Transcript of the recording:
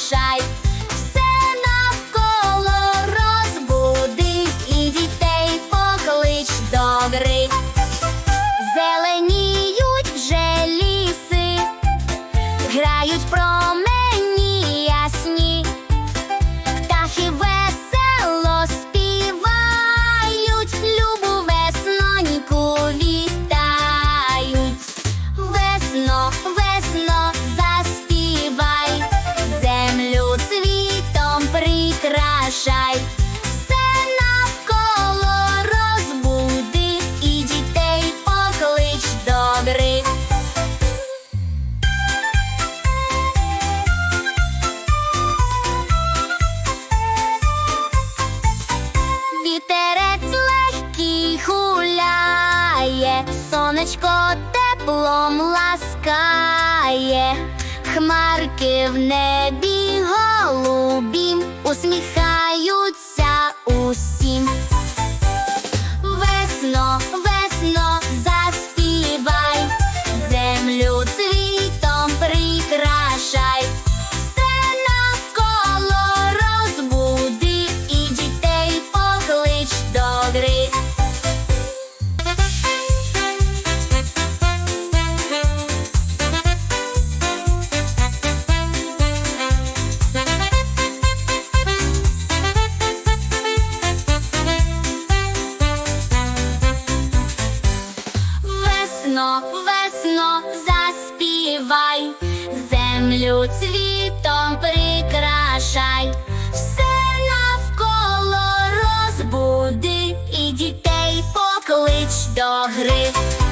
прикрашай. Все навколо розбуди і дітей поклич до гри. Зеленіють вже ліси, грають промені прикрашай. Все навколо розбуди і дітей поклич до гри. Вітерець легкий гуляє, сонечко теплом ласкає, хмарки в небі голосно заспівай, землю цвітом прикрашай, все навколо розбуди і дітей поклич до гри.